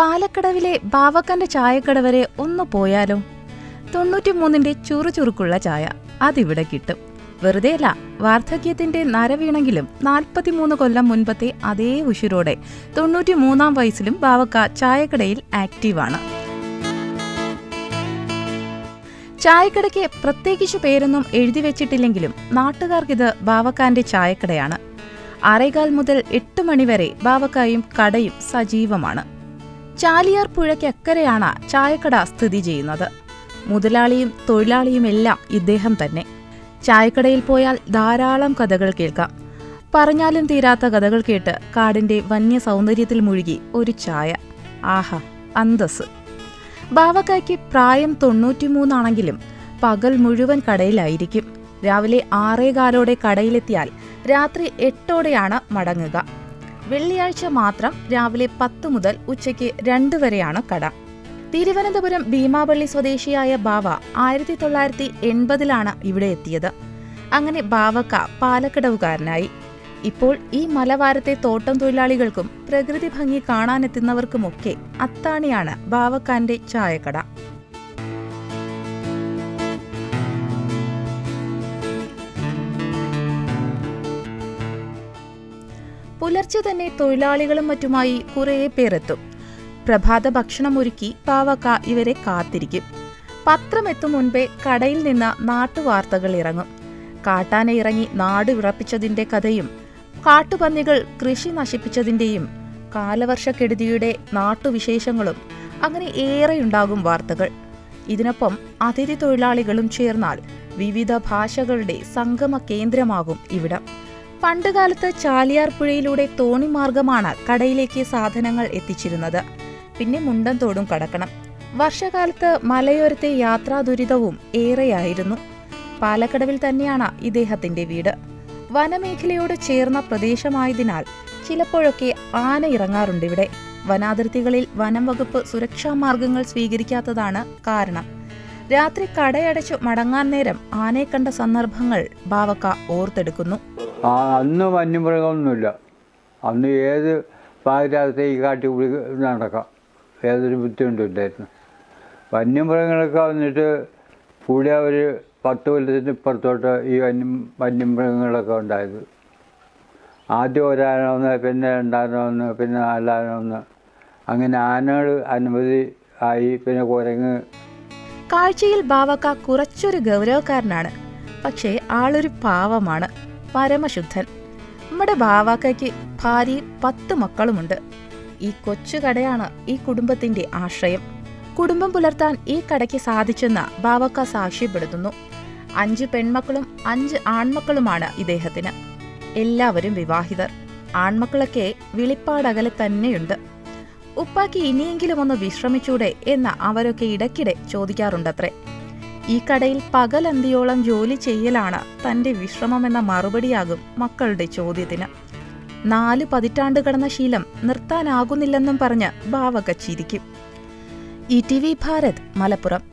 പാലക്കടവിലെ ബാവക്കന്റെ ചായക്കട വരെ ഒന്ന് പോയാലോ? തൊണ്ണൂറ്റിമൂന്നിന്റെ ചുറുചുറുക്കുള്ള ചായ അതിവിടെ കിട്ടും. വെറുതെയല്ല വാർദ്ധക്യത്തിന്റെ നരവീണെങ്കിലും നാൽപ്പത്തിമൂന്ന് കൊല്ലം മുൻപത്തെ അതേ ഉശിരോടെ തൊണ്ണൂറ്റിമൂന്നാം വയസ്സിലും ബാവക്ക ചായക്കടയിൽ ആക്റ്റീവാണ്. ചായക്കടയ്ക്ക് പ്രത്യേകിച്ച് പേരൊന്നും എഴുതി വെച്ചിട്ടില്ലെങ്കിലും നാട്ടുകാർക്കിത് ബാവക്കാന്റെ ചായക്കടയാണ്. ആറേകാൽ മുതൽ എട്ട് മണിവരെ ബാവക്കായും കടയും സജീവമാണ്. ചാലിയാർ പുഴയ്ക്കക്കരെയാണ് ചായക്കട സ്ഥിതി ചെയ്യുന്നത്. മുതലാളിയും തൊഴിലാളിയും എല്ലാം ഇദ്ദേഹം തന്നെ. ചായക്കടയിൽ പോയാൽ ധാരാളം കഥകൾ കേൾക്കാം. പറഞ്ഞാലും തീരാത്ത കഥകൾ കേട്ട് കാടിന്റെ വന്യ സൗന്ദര്യത്തിൽ മുഴുകി ഒരു ചായ. ആഹാ അന്തസ് ബാവക്കായ്ക്ക് പ്രായം തൊണ്ണൂറ്റിമൂന്നാണെങ്കിലും പകൽ മുഴുവൻ കടയിലായിരിക്കും. രാവിലെ ആറേകാലോടെ കടയിലെത്തിയാൽ രാത്രി എട്ടോടെയാണ് മടങ്ങുക. വെള്ളിയാഴ്ച മാത്രം രാവിലെ പത്ത് മുതൽ ഉച്ചയ്ക്ക് രണ്ട് വരെയാണ് കട. തിരുവനന്തപുരം ഭീമാപള്ളി സ്വദേശിയായ ബാവ ആയിരത്തി തൊള്ളായിരത്തി എൺപതിലാണ് ഇവിടെ എത്തിയത്. അങ്ങനെ ബാവക്ക പാലക്കടവുകാരനായി. ഇപ്പോൾ ഈ മലവാരത്തെ തോട്ടം തൊഴിലാളികൾക്കും പ്രകൃതി ഭംഗി കാണാനെത്തുന്നവർക്കുമൊക്കെ അത്താണിയാണ് ബാവക്കാന്റെ ചായക്കട. പുലർച്ചെ തന്നെ തൊഴിലാളികളും മറ്റുമായി കുറേ പേരെത്തും. പ്രഭാത ഭക്ഷണം ഒരുക്കി പാവക്ക ഇവരെ കാത്തിരിക്കും. പത്രം എത്തും മുൻപേ കടയിൽ നിന്ന് നാട്ടുവാർത്തകൾ ഇറങ്ങും. കാട്ടാന ഇറങ്ങി നാട് വിറപ്പിച്ചതിന്റെ കഥയും കാട്ടുപന്നികൾ കൃഷി നശിപ്പിച്ചതിന്റെയും കാലവർഷക്കെടുതിയുടെ നാട്ടുവിശേഷങ്ങളും അങ്ങനെ ഏറെയുണ്ടാകും വാർത്തകൾ. ഇതിനൊപ്പം അതിഥി തൊഴിലാളികളും ചേർന്നാൽ വിവിധ ഭാഷകളുടെ സംഗമ കേന്ദ്രമാകും ഇവിടം. പണ്ടുകാലത്ത് ചാലിയാർ പുഴയിലൂടെ തോണിമാർഗമാണ് കടയിലേക്ക് സാധനങ്ങൾ എത്തിച്ചിരുന്നത്. പിന്നെ മുണ്ടൻതോടും കടക്കണം. വർഷകാലത്ത് മലയോരത്തെ യാത്രാ ദുരിതവും ഏറെയായിരുന്നു. പാലക്കടവിൽ തന്നെയാണ് ഇദ്ദേഹത്തിന്റെ വീട്. വനമേഖലയോട് ചേർന്ന പ്രദേശമായതിനാൽ ചിലപ്പോഴൊക്കെ ആന ഇറങ്ങാറുണ്ട് ഇവിടെ. വനാതിർത്തികളിൽ വനം വകുപ്പ് സുരക്ഷാ മാർഗങ്ങൾ സ്വീകരിക്കാത്തതാണ് കാരണം. രാത്രി കടയടച്ചു മടങ്ങാൻ നേരം ആനയെ കണ്ട സന്ദർഭങ്ങൾ ബാവക്ക ഓർത്തെടുക്കുന്നു. ആ അന്ന് വന്യമൃഗമൊന്നുമില്ല. അന്ന് ഏത് പാതിരാത്രത്തെ ഈ കാട്ടിൽ നടക്കാം. ഏതൊരു ബുദ്ധിമുട്ടും ഇല്ലായിരുന്നു. വന്യമൃഗങ്ങളൊക്കെ വന്നിട്ട് കൂടെ ഒരു പത്ത് കൊല്ലത്തിന് ഇപ്പുറത്തോട്ട് ഈ വന്യ വന്യമൃഗങ്ങളൊക്കെ ഉണ്ടായത്. ആദ്യം ഒരാന ഒന്ന് പിന്നെ രണ്ടാന ഒന്ന് പിന്നെ നാലാന ഒന്ന് അങ്ങനെ ആനകൾ അനുമതി ആയി പിന്നെ കുരങ്ങ്. കാഴ്ചയിൽ ബാവക്ക കുറച്ചൊരു ഗൗരവക്കാരനാണ്. പക്ഷേ ആളൊരു പാവമാണ്. പരമശുദ്ധൻ. നമ്മുടെ ബാവാക്കയ്ക്ക് ഭാര്യയും പത്ത് മക്കളുമുണ്ട്. ഈ കൊച്ചു കടയാണ് ഈ കുടുംബത്തിന്റെ ആശ്രയം. കുടുംബം പുലർത്താൻ ഈ കടയ്ക്ക് സാധിച്ചെന്ന് ബാവക്ക സാക്ഷ്യപ്പെടുത്തുന്നു. അഞ്ച് പെൺമക്കളും അഞ്ച് ആൺമക്കളുമാണ് ഇദ്ദേഹത്തിന്. എല്ലാവരും വിവാഹിതർ. ആൺമക്കളൊക്കെ വിളിപ്പാടകലെ തന്നെയുണ്ട്. ഉപ്പാക്ക് ഇനിയെങ്കിലും ഒന്ന് വിശ്രമിച്ചൂടെ എന്ന് അവരൊക്കെ ഇടയ്ക്കിടെ ചോദിക്കാറുണ്ടത്രേ. ഈ കടയിൽ പകലന്തിയോളം ജോലി ചെയ്യലാണ് തന്റെ വിശ്രമമെന്ന മറുപടിയാകും മക്കളുടെ ചോദ്യത്തിന്. നാല് പതിറ്റാണ്ട് കടന്ന ശീലം നിർത്താനാകുന്നില്ലെന്നും പറഞ്ഞ് ബാവക ചിരിക്കും E T V Bharat Malappuram.